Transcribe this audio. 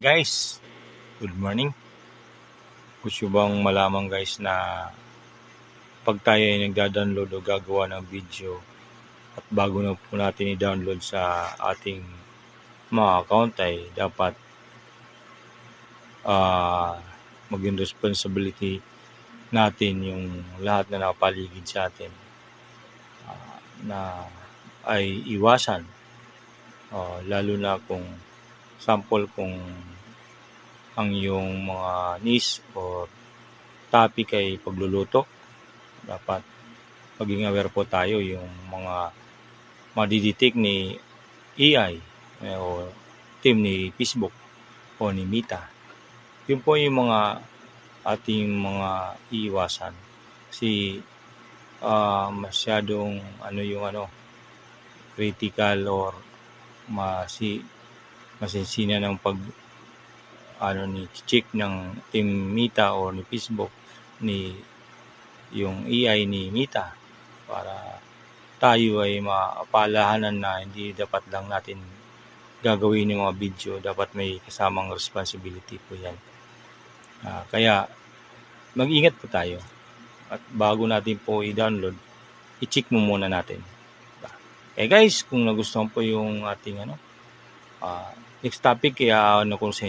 Guys, good morning. Gusto bang malaman guys na pag tayo ay nagda-download o gagawa ng video at bago na po natin i-download sa ating mga account ay dapat ah maging responsibility natin yung lahat na nakapaligid sa atin ah, na ay iwasan Ah, lalo na kung sample kung ang iyong mga niche o topic ay pagluluto dapat maging aware po tayo yung mga madidetect ni AI eh, o team ni Facebook o ni Meta. Yun po yung mga ating mga iiwasan. Kasi ah, masyadong ano yung ano critical or masi masinsina ng pag ano ni check ng team Meta o ni Facebook ni yung AI ni Meta para tayo ay mapalahanan na hindi dapat lang natin gagawin yung mga video. Dapat may kasamang responsibility po yan. Ah, kaya mag-ingat po tayo. At bago natin po i-download i-check mo muna natin. Eh guys kung nagustuhan po yung ating ano ah, next topic kaya ano ko sa inyo